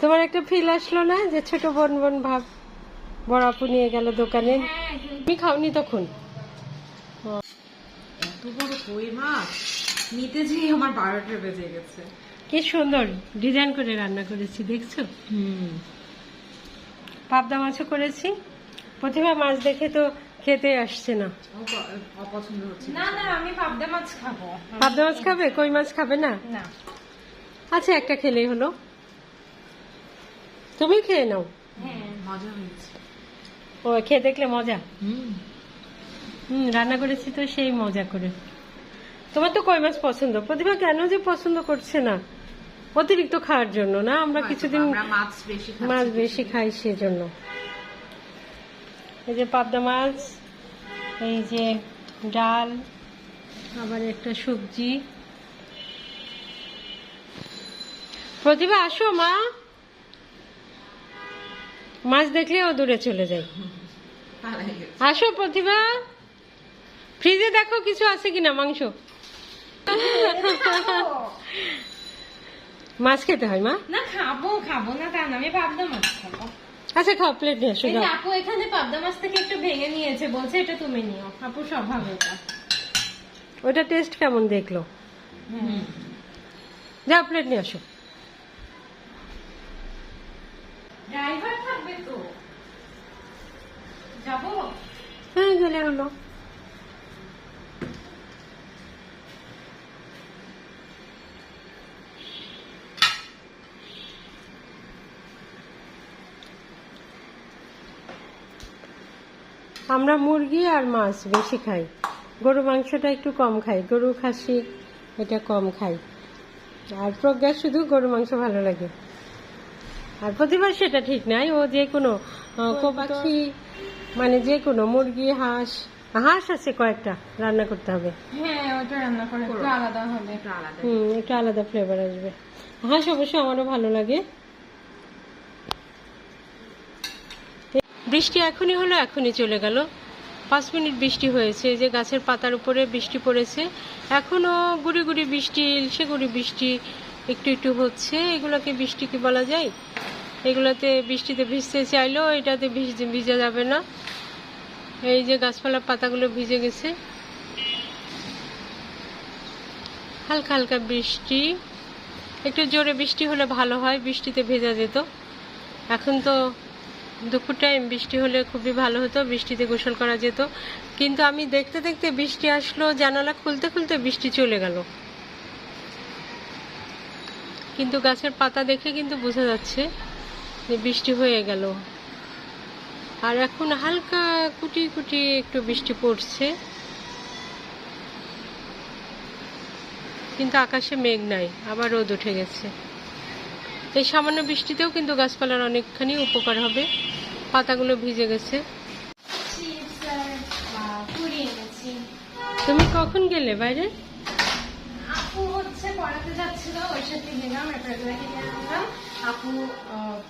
তোমার একটা ফিল আসলো না যে ছোট বোন বোন ভাব বড় আপু নিয়ে গেল দোকানে? তুমি খাওনি তখন? নিতে আমার বারোটা বেজে গেছে। কি সুন্দর ডিজাইন করে রান্না করেছি দেখছ? হুম। পাবদা মাছও করেছি। প্রতিভা মাছ দেখে তো খেতে আসছে না। অপছন্দ হচ্ছে না না আমি পাবদা মাছ খাব। পাবদা মাছ খাবে? কই মাছ খাবে না? না। আচ্ছা একটা খেলেই হলো। তুমি খেয়ে নাও। হ্যাঁ মজা হয়েছে। ও খেয়ে দেখলে মজা? হুম। হুম রান্না করেছি তো সেই মজা করে। তোমার তো কই মাছ পছন্দ? প্রতিভা কেন যে পছন্দ করছে না? অতিরিক্ত খাওয়ার জন্য না? আমরা কিছুদিন মাছ মাছ বেশি খাই সেজন্য। এই যে পাবদা মাছ এই যে ডাল আবার একটা সবজি। প্রতিভা আসো মা। মাছ দেখলে ও দূরে চলে যায়। আসো প্রতিভা। ফ্রিজে দেখো কিছু আছে কিনা মাংস। মাছ খেতে হয় মা? না খাব খাব না তা আমি পাবদা মাছ খাব। আচ্ছা খাও প্লেট নিয়ে আসো। আপু এখানে পাবদা মাছ থেকে একটু ভেঙে নিয়েছে বলছে এটা তুমি নিও। আপুর স্বভাব এটা। ওটা টেস্ট কেমন দেখল। যাও প্লেট নিয়ে আসো। যাব? হ্যাঁ গেলে হলো। আমরা মুরগি আর মাছ বেশি খাই। গরু মাংসটা একটু কম খাই। গরু খাসি এটা কম খাই। আর প্রজ্ঞা শুধু গরু মাংস ভালো লাগে। আর প্রতিবার সেটা ঠিক নাই। ও যে কোনো আহ, পাখি মানে যে কোনো মুরগি হাঁস হাঁস আছে কয়েকটা রান্না করতে হবে। হ্যাঁ ওটা রান্না করে একটু আলাদা হবে একটু আলাদা। হুম একটু আলাদা ফ্লেভার আসবে। হাঁস অবশ্য আমারও ভালো লাগে। বৃষ্টি এখনই হলো এখনই চলে গেল। পাঁচ মিনিট বৃষ্টি হয়েছে যে গাছের পাতার উপরে বৃষ্টি পড়েছে। এখনও গুড়ি গুড়ি বৃষ্টি ইলশে গুড়ি বৃষ্টি একটু একটু হচ্ছে। এগুলোকে বৃষ্টি কি বলা যায়? এগুলোতে বৃষ্টিতে ভিজতে চাইলেও এটাতে ভিজতে ভিজা যাবে না। এই যে গাছপালার পাতাগুলো ভিজে গেছে। হালকা হালকা বৃষ্টি। একটু জোরে বৃষ্টি হলে ভালো হয়, বৃষ্টিতে ভেজা যেত। এখন তো দুপুর টাইম বৃষ্টি হলে খুবই ভালো হতো, বৃষ্টিতে গোসল করা যেত। কিন্তু আমি দেখতে দেখতে বৃষ্টি আসলো, জানালা খুলতে খুলতে বৃষ্টি চলে গেল। কিন্তু গাছের পাতা দেখে কিন্তু বোঝা যাচ্ছে বৃষ্টি হয়ে গেল। আর এখন হালকা কুটি কুটি একটু বৃষ্টি পড়ছে। কিন্তু আকাশে মেঘ নাই আবার রোদ উঠে গেছে। এই সামান্য বৃষ্টিতেও কিন্তু গাছপালার অনেকখানি উপকার হবে। পাতাগুলো ভিজে গেছে। এনেছি। তুমি কখন গেলে বাইরে? আপু হচ্ছে পড়াতে যাচ্ছিল ওর সাথে গেলাম একটা কিনে আনলাম আপু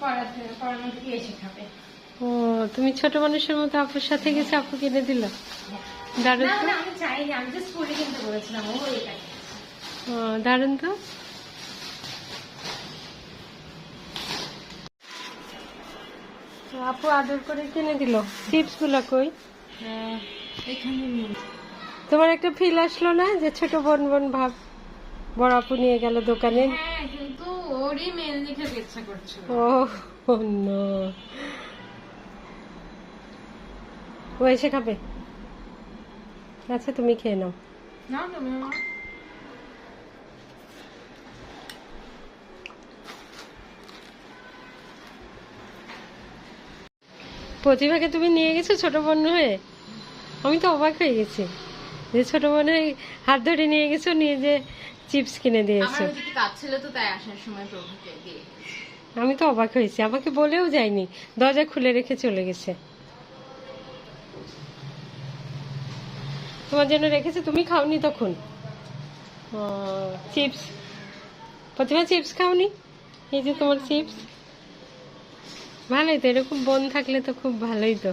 পড়াতে পড়ানো থেকে এসে খাবে। ও তুমি ছোট মানুষের মতো আপুর সাথে গেছে আপু কিনে দিল? দারুণ তো। আমি চাইনি আমি পুরি কিনতে বলেছিলাম ও দারুণ তো। তো আপু আদর করে কিনে দিল? চিপসগুলা কই? এখানে তোমার একটা ফিল আসলো না যে ছোট বোন বোন ভাব? বড় আপু নিয়ে গেল দোকানে। হ্যাঁ কিন্তু ওরই মেল লিখে ইচ্ছা করছিল। ও নো। ও এসে খাবে? আচ্ছা তুমি খেয়ে নাও। না প্রতিভাকে তুমি নিয়ে গেছো ছোট বোন হয়ে? আমি তো অবাক হয়ে গেছি। যে ছোট বোনের হাত ধরে নিয়ে গেছো নিয়ে যে চিপস কিনে দিয়েছ। আমি তো অবাক হয়েছি আমাকে বলেও যায়নি। দরজা খুলে রেখে চলে গেছে। তোমার জন্য রেখেছে তুমি খাওনি তখন? চিপস। প্রতিমা চিপস খাওনি? এই যে তোমার চিপস। ভালোই তো এরকম বোন থাকলে তো খুব ভালোই তো।